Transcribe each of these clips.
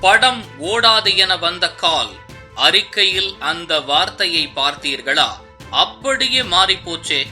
படம் ஓடாது என வந்த கால் அறிக்கையில் அந்த வார்த்தையை பார்த்தீர்களா? அப்படியே மாறிப்போச்சே.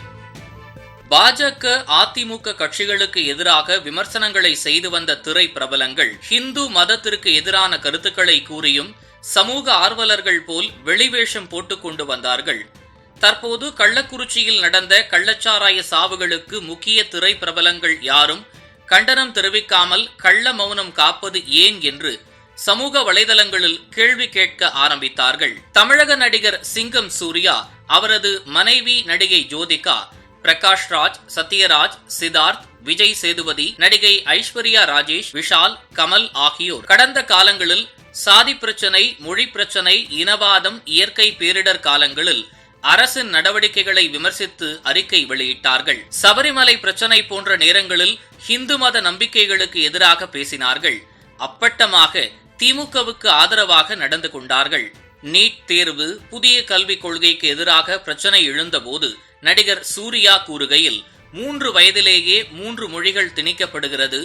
பாஜக அதிமுக கட்சிகளுக்கு எதிராக விமர்சனங்களை செய்து வந்த திரை பிரபலங்கள் ஹிந்து மதத்திற்கு எதிரான கருத்துக்களை கூறியும் சமூக ஆர்வலர்கள் போல் வெளிவேஷம் போட்டுக் கொண்டு வந்தார்கள். தற்போது கள்ளக்குறிச்சியில் நடந்த கள்ளச்சாராய சாவுகளுக்கு முக்கிய திரை பிரபலங்கள் யாரும் கண்டனம் தெரிவிக்காமல் கள்ள மௌனம் காப்பது ஏன் என்று சமூக வலைதளங்களில் கேள்வி கேட்க ஆரம்பித்தார்கள். தமிழக நடிகர் சிங்கம் சூர்யா அவரது மனைவி நடிகை ஜோதிகா பிரகாஷ் ராஜ் சத்யராஜ் சித்தார்த் விஜய் சேதுபதி நடிகை ஐஸ்வர்யா ராஜேஷ் விஷால் கமல் ஆகியோர். கடந்த காலங்களில் சாதி பிரச்சனை மொழி பிரச்சனை இனவாதம் இயற்கை பேரிடர் காலங்களில் அரசின் நடவடிக்கைகளை விமர்சித்து அறிக்கை வெளியிட்டார்கள். சபரிமலை பிரச்சனை போன்ற நேரங்களில் ஹிந்து மத நம்பிக்கைகளுக்கு எதிராக பேசினார்கள். அப்பட்டமாக திமுகவுக்கு ஆதரவாக நடந்து கொண்டார்கள். நீட் தேர்வு புதிய கல்விக் கொள்கைக்கு எதிராக பிரச்சனை எழுந்தபோது நடிகர் சூர்யா கூறுகையில் மூன்று வயதிலேயே மூன்று மொழிகள் திணிக்கப்படுகிறது.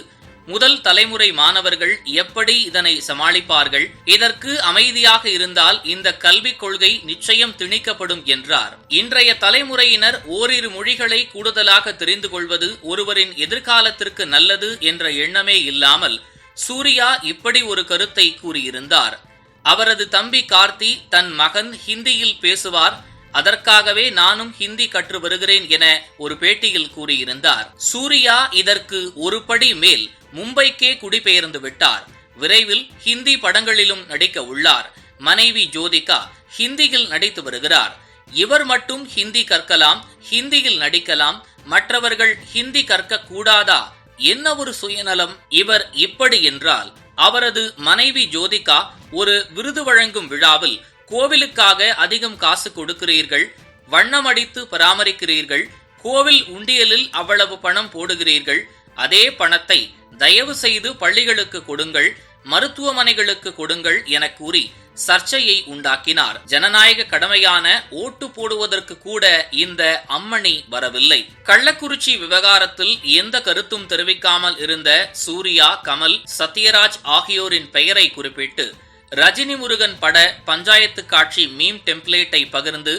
முதல் தலைமுறை மாணவர்கள் எப்படி இதனை சமாளிப்பார்கள்? இதற்கு அமைதியாக இருந்தால் இந்த கல்விக் கொள்கை நிச்சயம் திணிக்கப்படும் என்றார். இன்றைய தலைமுறையினர் ஓரிரு மொழிகளை கூடுதலாக தெரிந்து கொள்வது ஒருவரின் எதிர்காலத்திற்கு நல்லது என்ற எண்ணமே இல்லாமல் சூர்யா இப்படி ஒரு கருத்தை கூறியிருந்தார். அவரது தம்பி கார்த்தி தன் மகன் ஹிந்தியில் பேசுவார் அதற்காகவே நானும் ஹிந்தி கற்று வருகிறேன் என ஒரு பேட்டியில் கூறியிருந்தார். சூர்யா இதற்கு ஒரு படி மேல் மும்பைக்கே குடிபெயர்ந்து விட்டார். விரைவில் ஹிந்தி படங்களிலும் நடிக்க உள்ளார். மனைவி ஜோதிகா ஹிந்தியில் நடித்து வருகிறார். இவர் மட்டும் ஹிந்தி கற்கலாம் ஹிந்தியில் நடிக்கலாம் மற்றவர்கள் ஹிந்தி கற்க கூடாதா என்ன ஒரு சுயநலம்? இவர் இப்படி என்றால் அவரது மனைவி ஜோதிகா ஒரு விருது வழங்கும் விழாவில் கோவிலுக்காக அதிகம் காசு கொடுக்கிறீர்கள் வண்ணமடித்து பராமரிக்கிறீர்கள் கோவில் உண்டியலில் அவ்வளவு பணம் போடுகிறீர்கள் அதே பணத்தை தயவு செய்து பள்ளிகளுக்கு கொடுங்கள் மருத்துவமனைகளுக்கு கொடுங்கள் என கூறி சர்ச்சையை உண்டாக்கினார். ஜனநாயக கடமையான ஓட்டு போடுவதற்கு கூட இந்த அம்மணி வரவில்லை. கள்ளக்குறிச்சி விவகாரத்தில் எந்த கருத்தும் தெரிவிக்காமல் இருந்த சூர்யா கமல் சத்யராஜ் ஆகியோரின் பெயரை குறிப்பிட்டு ரஜினி முருகன் பட பஞ்சாயத்து காட்சி மீம் டெம்ப்ளேட்டை பகிர்ந்து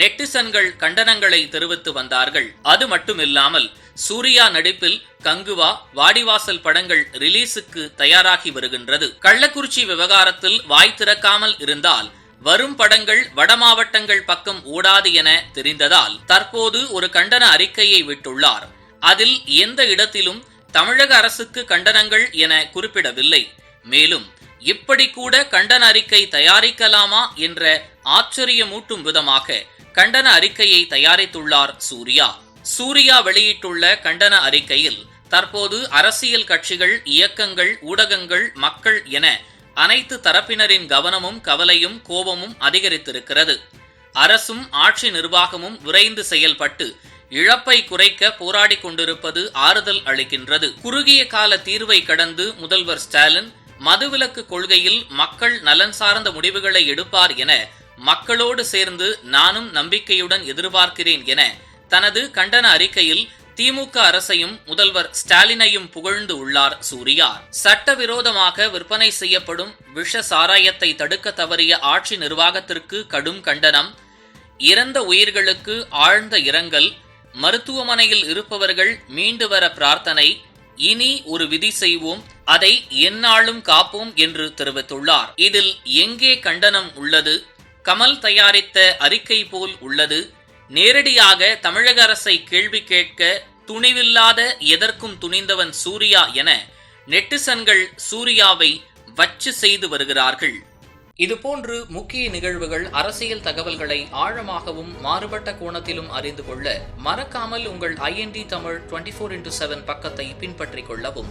நெட்டிசன்கள் கண்டனங்களை தெரிவித்து வந்தார்கள். அது மட்டுமில்லாமல் சூர்யா நடிப்பில் கங்குவா வாடிவாசல் படங்கள் ரிலீஸுக்கு தயாராகி வருகின்றது. கள்ளக்குறிச்சி விவகாரத்தில் வாய் திறக்காமல் இருந்தால் வரும் படங்கள் வட மாவட்டங்கள் பக்கம் ஓடாது என தெரிந்ததால் தற்போது ஒரு கண்டன அறிக்கையை விட்டுள்ளார். அதில் எந்த இடத்திலும் தமிழக அரசுக்கு கண்டனங்கள் என குறிப்பிடவில்லை. மேலும் இப்படி கூட கண்டன அறிக்கை தயாரிக்கலாமா என்ற ஆச்சரியமூட்டும் விதமாக கண்டன அறிக்கையை தயாரித்துள்ளார் சூர்யா. சூர்யா வெளியிட்டுள்ள கண்டன அறிக்கையில் தற்போது அரசியல் கட்சிகள் இயக்கங்கள் ஊடகங்கள் மக்கள் என அனைத்து தரப்பினரின் கவனமும் கவலையும் கோபமும் அதிகரித்திருக்கிறது. அரசும் ஆட்சி நிர்வாகமும் விரைந்து செயல்பட்டு இழப்பை குறைக்க போராடிக் கொண்டிருப்பது ஆறுதல் அளிக்கின்றது. குறுகிய கால தீர்வை கடந்து முதல்வர் ஸ்டாலின் மதுவிலக்கு கொள்கையில் மக்கள் நலன் சார்ந்த முடிவுகளை எடுப்பார் என மக்களோடு சேர்ந்து நானும் நம்பிக்கையுடன் எதிர்பார்க்கிறேன் என தனது கண்டன அறிக்கையில் திமுக அரசையும் முதல்வர் ஸ்டாலினையும் புகழ்ந்து உள்ளார் சூர்யா சட்டவிரோதமாக விற்பனை செய்யப்படும் விஷ சாராயத்தை தடுக்க தவறிய ஆட்சி நிர்வாகத்திற்கு கடும் கண்டனம் இறந்த உயிர்களுக்கு ஆழ்ந்த இரங்கல் மருத்துவமனையில் இருப்பவர்கள் மீண்டு வர பிரார்த்தனை இனி ஒரு விதி செய்வோம் அதை எந்நாளும் காப்போம் என்று தெரிவித்துள்ளார். இதில் எங்கே கண்டனம் உள்ளது? கமல் தயாரித்த அறிக்கை போல் உள்ளது. நேரடியாக தமிழக அரசை கேள்வி கேட்க துணிவில்லாத எதற்கும் துணிந்தவன் சூர்யா என நெட்டிசன்கள் சூர்யாவை வச்சு செய்து வருகிறார்கள். இதுபோன்று முக்கிய நிகழ்வுகள் அரசியல் தகவல்களை ஆழமாகவும் மாறுபட்ட கோணத்திலும் அறிந்து கொள்ள மறக்காமல் உங்கள் IND Tamil twenty four into seven பக்கத்தை பின்பற்றிக் கொள்ளவும்.